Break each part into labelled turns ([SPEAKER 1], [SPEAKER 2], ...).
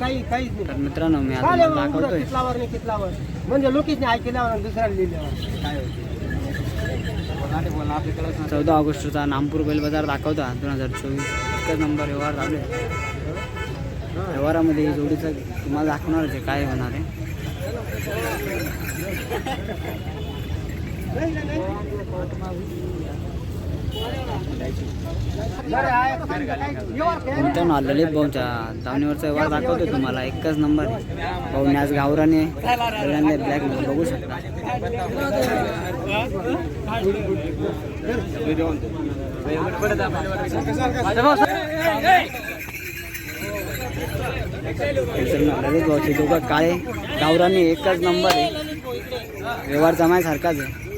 [SPEAKER 1] काही काहीच नाही.
[SPEAKER 2] तर मित्रांनो मी आता
[SPEAKER 1] चालेल
[SPEAKER 2] तुम्हाला
[SPEAKER 1] मग उघडं
[SPEAKER 2] दाखवतोय.
[SPEAKER 1] कितलावर नाही कितलावर? म्हणजे लोकीच नाही ऐकल्यावर आणि दुसऱ्याला लिहिल्यावर. काय होते?
[SPEAKER 2] चौदा ऑगस्टचा नामपूर बैल बाजार दाखवता दोन हजार चोवीस. एकच नंबर व्यवहार चालू आहे. व्यवहारामध्ये ही जोडीचं तुम्हाला दाखवणार आहे काय होणार आहे. मित्रांनो हा ललित भाऊच्या दावणीवरचा व्यवहार दाखवतो तुम्हाला? एकच नंबर भाऊ आज गावराने ब्लॅक बघू शकता. मित्रांनो ललित भाऊचे दोघं काळे. गावराने एकच नंबर आहे. व्यवहार जमायसारखाच आहे.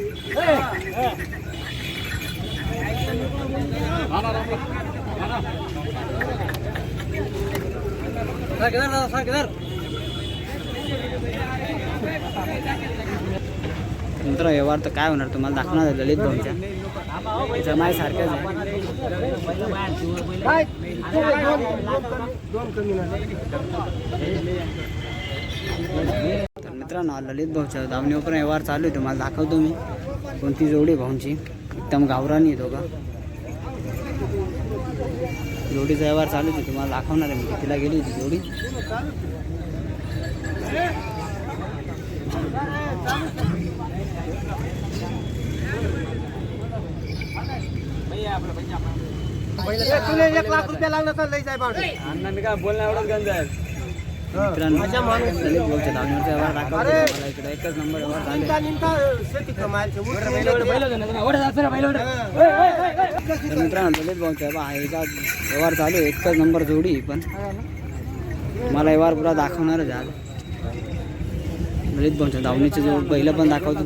[SPEAKER 2] मित्र व्यवहार तर काय होणार? तुम्हाला दाखवणार आहे ललित भाऊच्या. जमाय सारखंच आहे. तर मित्रांनो ललित भाऊच्या धावणीवर पण व्यवहार चालू आहे. तुम्हाला दाखवतो मी. कोणती जोडी भाऊंची? एकदम गावरानी आहे दोघं. जोडीचा व्यवहार चालू आहे तुम्हाला दाखवणार आहे मी कितीला गेली होती जोडी
[SPEAKER 1] ए, तुला एक लाख रुपये लागला तर लई जाय भाडं.
[SPEAKER 2] मित्रांनो
[SPEAKER 1] माझ्या
[SPEAKER 2] भाऊच्या व्यवहार दाखवतो
[SPEAKER 1] अरे!
[SPEAKER 2] तुम्हाला. इकडे एकच नंबर व्यवहार चालू तर मित्रांनो बा व्यवहार आहे. एकच नंबर जोडी पण मला व्यवहार पुरा दाखवणारच आज ललित भाऊच्या दावणीचे जो पहिलं पण दाखवतो.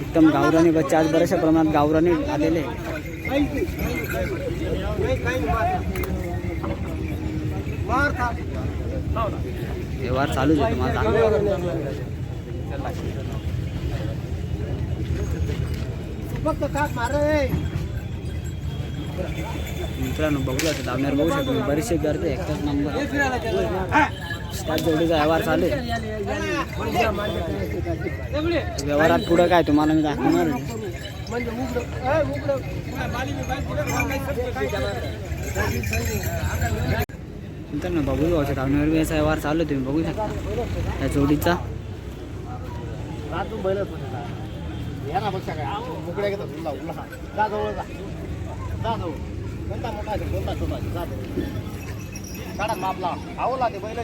[SPEAKER 2] एकदम गावरानी बच्चे आज बऱ्याचशा प्रमाणात गावरानी आलेले आहे.
[SPEAKER 1] काहीच नाही. नाही, काही नाही. मार खा.
[SPEAKER 2] व्यवहार चालूच आहे तुम्हाला मित्रांनो बघू आता बघू शकतो मी बरेचसे गर्दी एकटाच नंबर. त्याच जोडीचा व्यवहार चालू आहे. व्यवहारात पुढं काय तुम्हाला मी दाखवणार मित्रांनो बघू बी याचा व्यवहार चालू आहे तुम्ही बघू शकता त्या जोडीचा
[SPEAKER 1] रातू बैलच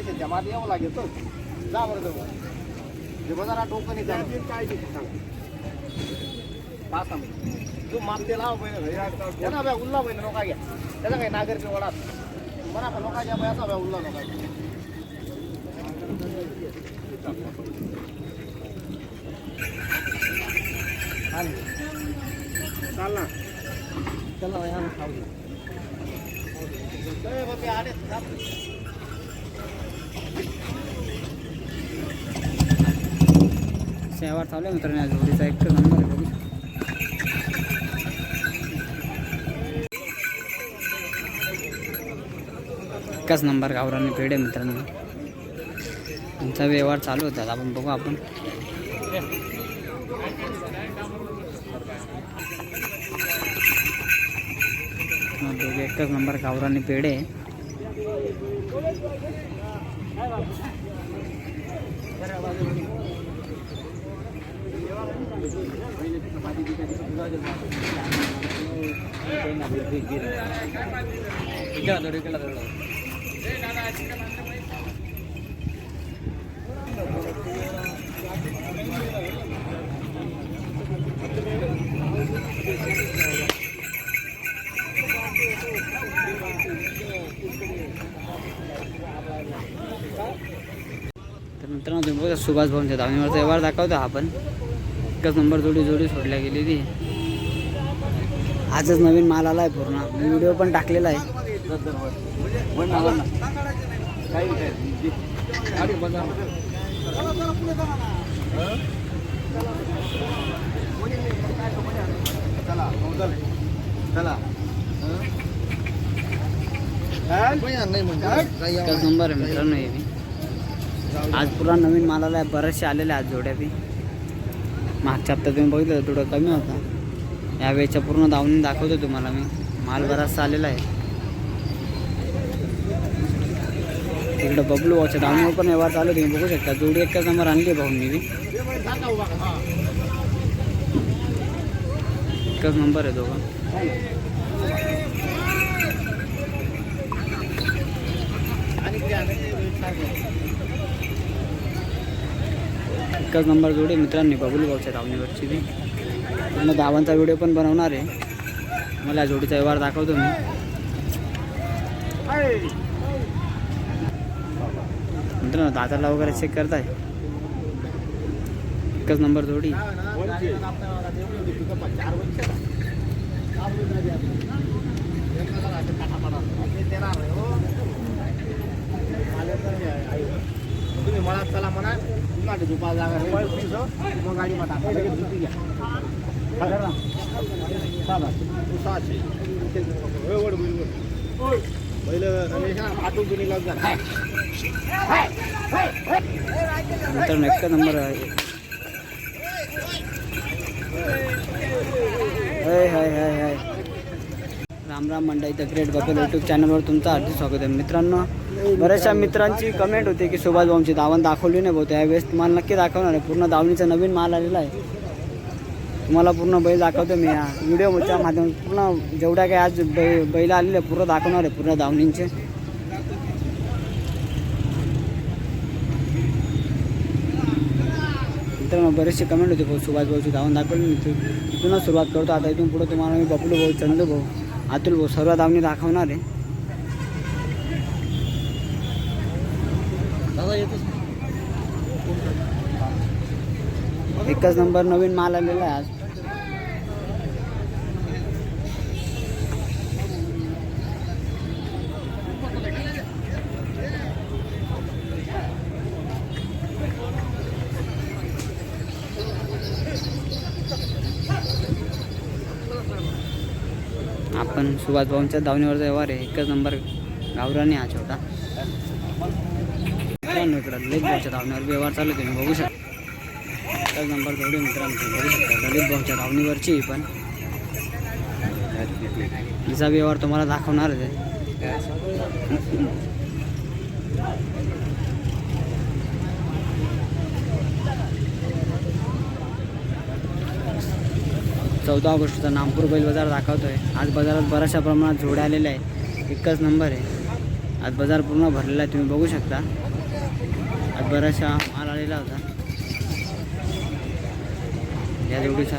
[SPEAKER 1] त्या मात यावं लागेल तर जा बरं टोकन. काय ते. पाच. तू माप ते लाव बैल उल्ला बैल नका घ्या त्याचा काही नागर पे वडा म्हणा चाल ना चला आले, थांब.
[SPEAKER 2] चालू आहे मित्रांनो आज जोडीचा एक नंबर एकच नंबर गावराने पेढे मित्रांनो. त्यांचा व्यवहार चालू होता आपण बघू आपण. हा, एकच नंबर गावराने पेढे आहे. मित्रांनो तुम्ही बघा सुभाष भवनच्या धावणीवरचा व्यवहार दाखवतो हा पण एकच नंबर जोडी जोडी सोडल्या गेलेली. आजच नवीन माल आला आहे पूर्ण. मी व्हिडिओ पण टाकलेला आहे.
[SPEAKER 1] चला चला. नाही म्हणजे?
[SPEAKER 2] नंबर आहे मित्रांनो हे बी. आज पुरा नवीन मालाला आहे बरेचसे आलेले आज जोड्या बी. मागच्या हप्त्यात तुम्ही बघितलं थोडं कमी होता. या वेळेच्या पूर्ण दावणी दाखवतो तुम्हाला मी. माल बराचसा आलेला आहे. तिकडं बबलू वॉच्या दावणीवर पण व्यवहार चालू आहे, तुम्ही बघू शकता. जोडी एकच नंबर आणली आहे मी एकच नंबर आहे दोघं. एकच नंबर जोडी मित्रांनी बबलू भाऊच्या दावणीवरची ती पूर्ण दावांचा व्हिडिओ पण बनवणार आहे. मला या जोडीचा व्यवहार दाखवतो मी. मित्रांनो दाताला वगैरे चेक करताय एकच नंबर जोडी
[SPEAKER 1] तुम्ही मला चला म्हणा गाडी सहाशे. पहिलं
[SPEAKER 2] मित्रांनो नंबर आहे. हाय हाय हाय हाय राम राम मंडळी द ग्रेट बबल यूट्यूब चॅनलवर तुमचं हार्दिक स्वागत आहे. मित्रांनो बऱ्याचशा मित्रांची कमेंट होती की सुभाष भाऊंची दावण दाखवली नाही भाऊ. त्यावेळेस तुम्हाला नक्की दाखवणार आहे. पूर्ण दावणीचा नवीन माल आलेला आहे. तुम्हाला पूर्ण बैल दाखवतो मी या व्हिडिओच्या माध्यमातून. पूर्ण जेवढ्या काही आज बै बैल आलेले पूर्ण दाखवणार आहे पूर्ण दावणींचे मित्रांनो बरेचसे कमेंट होते भाऊ सुभाष भाऊची धावून दाखवली. मी इथूनच सुरुवात करतो. आता इथून पुढे तुम्हाला मी बबलू भाऊ चंदू भाऊ अतुल भाऊ सर्व धावणी दाखवणार आहे.
[SPEAKER 1] दादा येतोच.
[SPEAKER 2] एकच नंबर नवीन माल आलेला आहे आज. आपण सुभाष भाऊंच्या धावणीवरचा व्यवहार आहे. एकच नंबर गावराने हा छोटा. मित्रांनो इकडं ललित भाऊच्या धावणीवर व्यवहार चालू आहे. तुम्ही बघू शकता. एकच नंबर जोडी मित्रांनो तुम्ही बघू शकता ललित भाऊच्या धावणीवरची पण. तिचा व्यवहार तुम्हाला दाखवणारच आहे. चौदा ऑगस्टचा नागपूर बैल बाजार दाखवतोय. आज बाजारात बऱ्याचशा प्रमाणात जोड्या आलेले आहे एकच नंबर आहे. आज बाजार पूर्ण भरलेला आहे तुम्ही बघू शकता. आज बराचसा माल आलेला होता. या जोडीचा.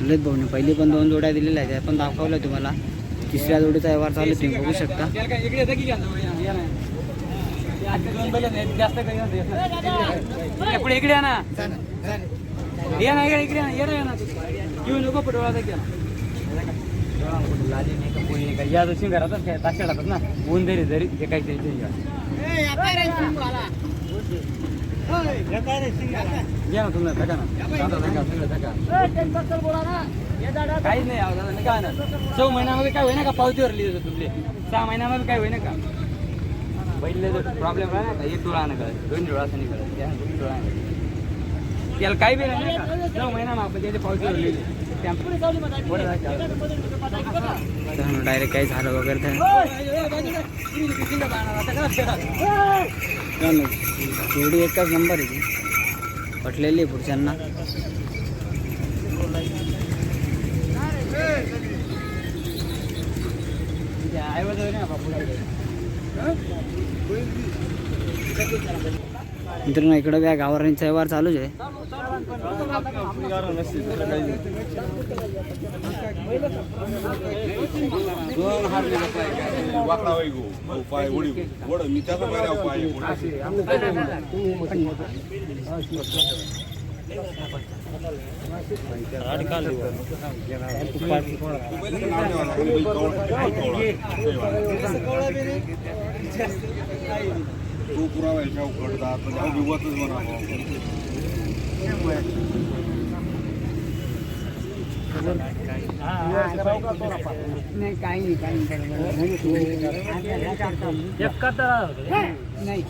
[SPEAKER 2] ललित भाऊने पहिली पण दोन जोड्या दिलेल्या आहेत. त्या पण दाखवल्या तुम्हाला. तिसऱ्या जोडीचा व्यवहार चालू आहे, तुम्ही बघू शकता.
[SPEAKER 3] पुढे इकडे या ना. ये ना इकडे इकडे ये ना. ये ना येऊ नको पटोळा या दिवशी घरातच काय ताशा ना. ऊन जरी जरी जे काही घ्या ना तुम्ही धका ना. दादा धका सगळं धका. काहीच नाही का दादा, काय ना. महिन्यामध्ये काय होईना का? पावतीवर लिहिलं तुमचे सहा महिन्यामध्ये काय होईना का? पहिले जर प्रॉब्लेम राहा ना एक डोळा नाही कळत दोन डोळा असं नाही कळत त्या दोन डोळा त्याला काही बी नाही का? नऊ महिना आपण त्याच्या पावतीवर लिहिले.
[SPEAKER 2] डायरेक्ट काही झालं वगैरे नाही. जोडी एकच नंबर आहे. ती पटलेली आहे पुढच्यांना.
[SPEAKER 3] वगैरे ना बापू
[SPEAKER 2] मित्रांनो इकडं काय गावरांचा व्यवहार चालूच आहे.
[SPEAKER 4] तू ना, पुरावा आहे शाहू कडदा आता जाऊ विवादच म्हणा
[SPEAKER 2] नाही काही नाही काही नाही.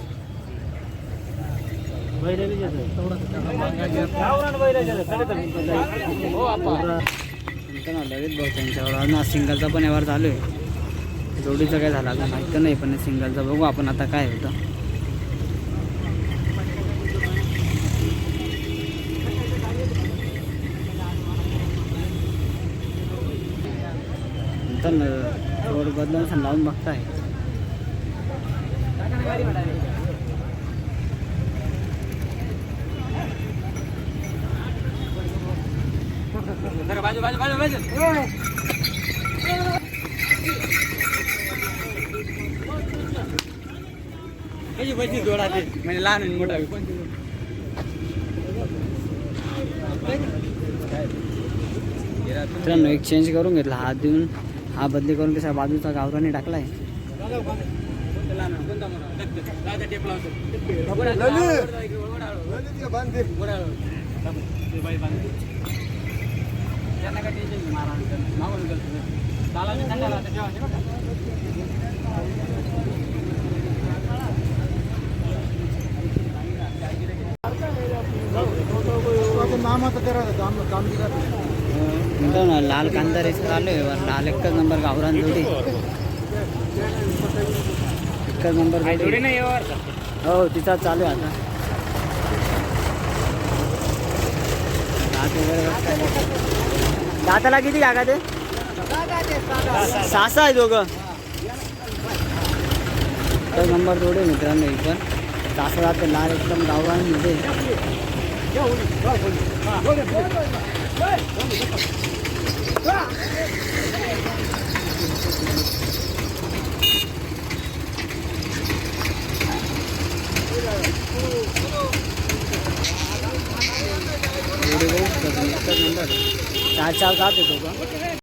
[SPEAKER 2] नंतर ना लगेच बघ त्यांच्यावर आज सिंगलचा पण व्यवहार चालू आहे. जोडीचं काय झालं अजून माहिती नाही पण सिंगलचा बघू आपण आता काय होतं. नंतर ना रोड बदलून लावून बघताय
[SPEAKER 3] जरा बाजू बाजू बाजू बाजू कशी पैसे जोडा ते म्हणजे लहान आणि मोठा
[SPEAKER 2] मित्रांनो एक चेंज करून घेतला हात देऊन हा बदली करून कसा बाजूचा गावराने टाकलाय. मामा तर काम काम मित्रांनो लाल कांदा रेस चालू आहे लाल एकच नंबर गावरान जोडी. एकच नंबर जोडी. हो तिचा चालू आहे आता. दात वगैरे बघताय. दाताला किती जागा ते? सहा आहे दोघं. एकच नंबर जोडी मित्रांनो पण. सासरा दात लाल एकदम गावरानमध्ये जोडी बघू शकता तुम्ही. एकच नंबर चार चार दात आहे दोघं